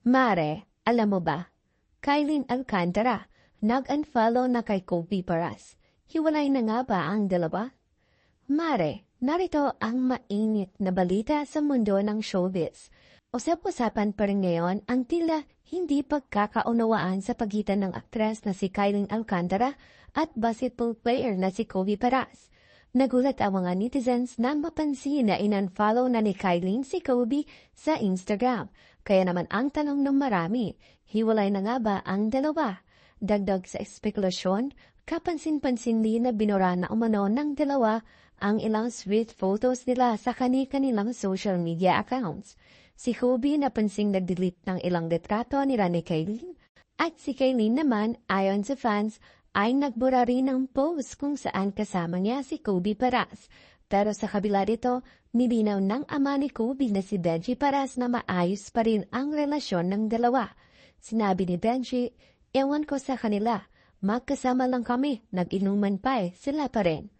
Mare, alam mo ba? Kylene Alcantara, nag-unfollow na kay Kobe Paras. Hiwalay na nga ba ang dalawa? Mare, narito ang mainit na balita sa mundo ng showbiz. Usap-usapan pa rin ngayon ang tila hindi pagkakaunawaan sa pagitan ng aktres na si Kylene Alcantara at basketball player na si Kobe Paras. Nagulat ang mga netizens nang mapansin na in-unfollow na ni Kylene si Kobe sa Instagram. Kaya naman ang tanong ng marami, hiwalay na nga ba ang dalawa? Dagdag sa espekulasyon, kapansin-pansin din na binura na umano ng dalawa ang ilang sweet photos nila sa kani-kanilang social media accounts. Si Kobe napansing nag-delete ng ilang litrato nila ni Kylene at si Kylene naman, ayon sa fans, ay nagbura rin ng post kung saan kasama niya si Kobe Paras. Pero sa kabila dito, nilinaw ng ama ni Kobe na si Benji Paras na maayos pa rin ang relasyon ng dalawa. Sinabi ni Benji, ewan ko sa kanila, magkasama lang kami, nag-inuman pa eh, sila pa rin.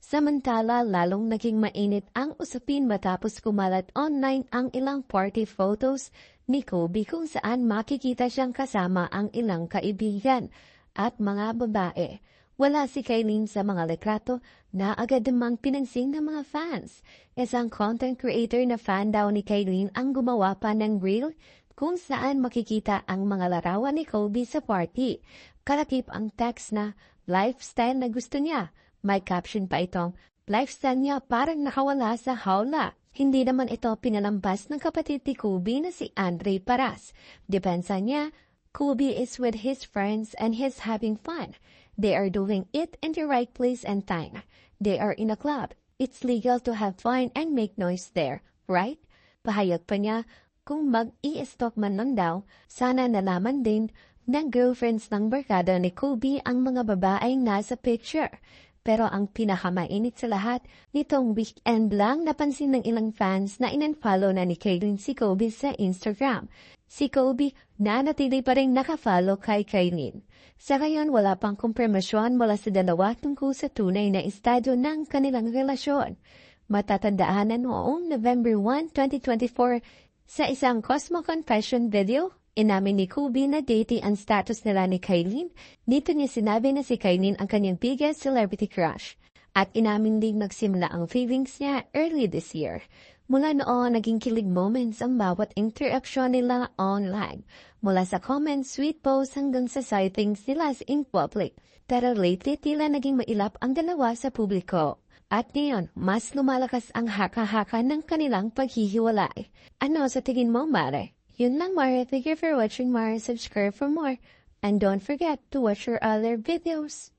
Samantala, lalong naging mainit ang usapin matapos kumalat online ang ilang party photos ni Kobe kung saan makikita siyang kasama ang ilang kaibigan at mga babae. Wala si Kailin sa mga litrato na agad namang pinansing ng mga fans. Isang content creator na fan daw ni Kailin ang gumawa pa ng reel kung saan makikita ang mga larawan ni Kobe sa party. Kalakip ang text na lifestyle na gusto niya. May caption pa itong lifestyle niya parang nakawala sa hawla. Hindi naman ito pinalampas ng kapatid ni Kobe na si Andre Paras. Depensa niya, Kobe is with his friends and he's having fun. They are doing it in the right place and time. They are in a club. It's legal to have fun and make noise there, right? Pahayag pa niya, kung mag-i-stalk man lang daw, sana nalaman din ng girlfriends ng barkada ni Kobe ang mga babaeng nasa picture. Pero ang pinakamainit sa lahat, nitong weekend lang napansin ng ilang fans na in-unfollow na ni Kaylin si Kobe sa Instagram. Si Kobe nanatili pa rin nakafollow kay Kaylin. Sa ngayon, wala pang kumpirmasyon mula sa dalawa tungkol sa tunay na estado ng kanilang relasyon. Matatandaan na noong November 1, 2024, sa isang Cosmo Confession video, inamin ni Kobe na dating ang status nila ni Kailin. Dito niya sinabi na si Kailin ang kanyang biggest celebrity crush. At inamin din nagsimula ang feelings niya early this year. Mula noon, naging kilig moments ang bawat interaction nila online. Mula sa comments, sweet posts hanggang sa sightings nila in public. Pero lately, tila naging mailap ang dalawa sa publiko. At ngayon, mas lumalakas ang haka-haka ng kanilang paghihiwalay. Ano sa tingin mo, Mare? Yun lang, Mare. Thank you for watching, Mare. Subscribe for more. And don't forget to watch your other videos.